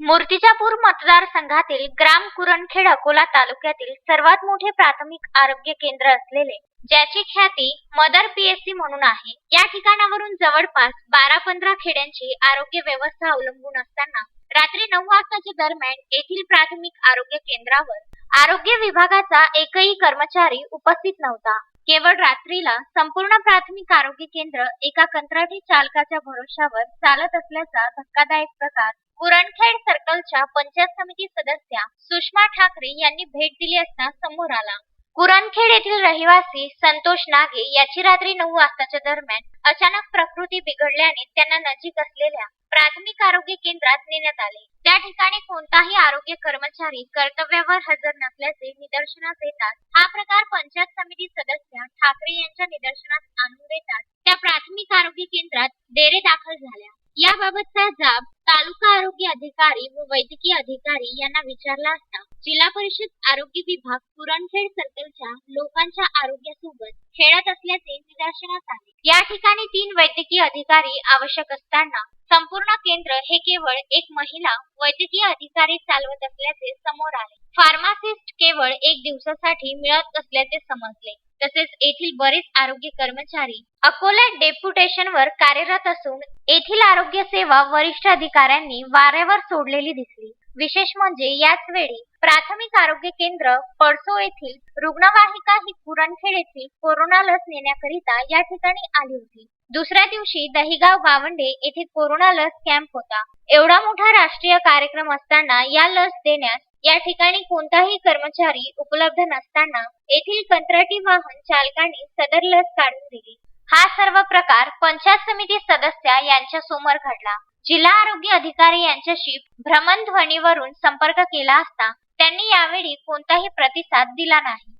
मूर्तिजापूर मतदारसंघातील ग्राम कुरणखेड अकोला तालुक्यातील सर्वात मोठे प्राथमिक आरोग्य केंद्र असलेले ज्याची ख्याती मदर पीएससी म्हणून आहे. या ठिकाणावरून जवळपास बारा पंधरा खेड्यांची आरोग्य व्यवस्था अवलंबून असताना रात्री नऊ वाजताच्या दरम्यान येथील प्राथमिक आरोग्य केंद्रावर आरोग्य विभागाचा एकही कर्मचारी उपस्थित नव्हता. केवळ रात्रीला संपूर्ण प्राथमिक आरोग्य केंद्र एका कंत्राटी चालकाच्या भरोशावर चालत असल्याचा धक्कादायक प्रकार कुरणखेड सर्कलच्या पंचायत समिती सदस्या सुषमा ठाकरे यांनी भेट दिली असता समोर आला. कुरणखेड येथील रहिवासी संतोष नागे याची रात्री नऊ वाजताच्या दरम्यान अचानक प्रकृती बिघडल्याने त्यांना नजीक असलेल्या प्राथमिक आरोग्य केंद्रात नेण्यात आले. त्या ठिकाणी कोणताही आरोग्य कर्मचारी कर्तव्यावर हजर नसल्याचे निदर्शनास येतात हा प्रकार पंचायत समिती सदस्य ठाकरे यांच्या निदर्शनास आणून देतात त्या प्राथमिक आरोग्य केंद्रात डेरे दाखल झाल्या. याबाबतचा जाब तालुका आरोग्य अधिकारी व वैद्यकीय अधिकारी यांना विचारला असता जिल्हा परिषद आरोग्य विभाग पुरणखेड सर्कलच्या लोकांच्या आरोग्यासोबत खेळत असल्याचे निदर्शनास आले. या ठिकाणी तीन वैद्यकीय अधिकारी आवश्यक असताना संपूर्ण केंद्र हे केवळ एक महिला वैद्यकीय अधिकारी चालवत असल्याचे समोर आले. फार्मासिस्ट केवळ एक दिवसासाठी मिळत असल्याचे समजले. तसेच येथील बरेच आरोग्य कर्मचारी अकोला डेप्युटेशनवर कार्यरत असून येथील आरोग्य सेवा वरिष्ठ अधिकाऱ्यांनी वाऱ्यावर सोडलेली दिसली. विशेष म्हणजे याच वेळी प्राथमिक आरोग्य केंद्र पडसो येथील रुग्णवाहिका ही पुरणखेड येथील कोरोना लस नेण्याकरिता या ठिकाणी आली होती. दुसऱ्या दिवशी दहिगाव गावंडे येथे कोरोना लस कॅम्प होता. एवढा मोठा राष्ट्रीय कार्यक्रम असताना या लस देण्यास या ठिकाणी कोणताही कर्मचारी उपलब्ध नसताना येथील कंत्राटी वाहन चालकांनी सदर लस काढून दिली. हा सर्व प्रकार पंचायत समिती सदस्या यांच्या समोर घडला. जिल्हा आरोग्य अधिकारी यांच्याशी भ्रमणध्वनीवरून संपर्क केला असता त्यांनी यावेळी कोणताही प्रतिसाद दिला नाही.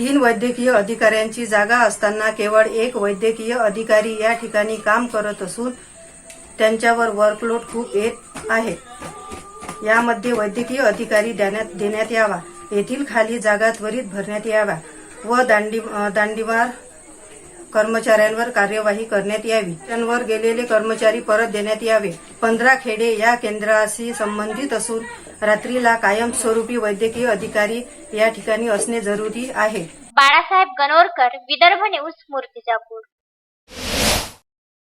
तीन वैद्यकीय अधिकाऱ्यांची जागा असताना केवळ एक वैद्यकीय अधिकारी या ठिकाणी काम करत असून त्यांच्यावर वर्कलोड खूप येत आहे. यामध्ये वैद्यकीय अधिकारी देण्यात देण्यात यावा. येथील खाली जागा त्वरित भरण्यात यावा व दांडी दांडीवार कर्मचाऱ्यांवर कार्यवाही करण्यात यावी. त्यांवर गेलेले कर्मचारी परत देण्यात यावे. पंधरा खेडे या केंद्राशी संबंधित असून रात्रीला कायमस्वरूपी वैद्यकीय अधिकारी या ठिकाणी असणे जरुरी आहे. बाळासाहेब गणोरकर विदर्भ न्यूज मूर्तिजापूर.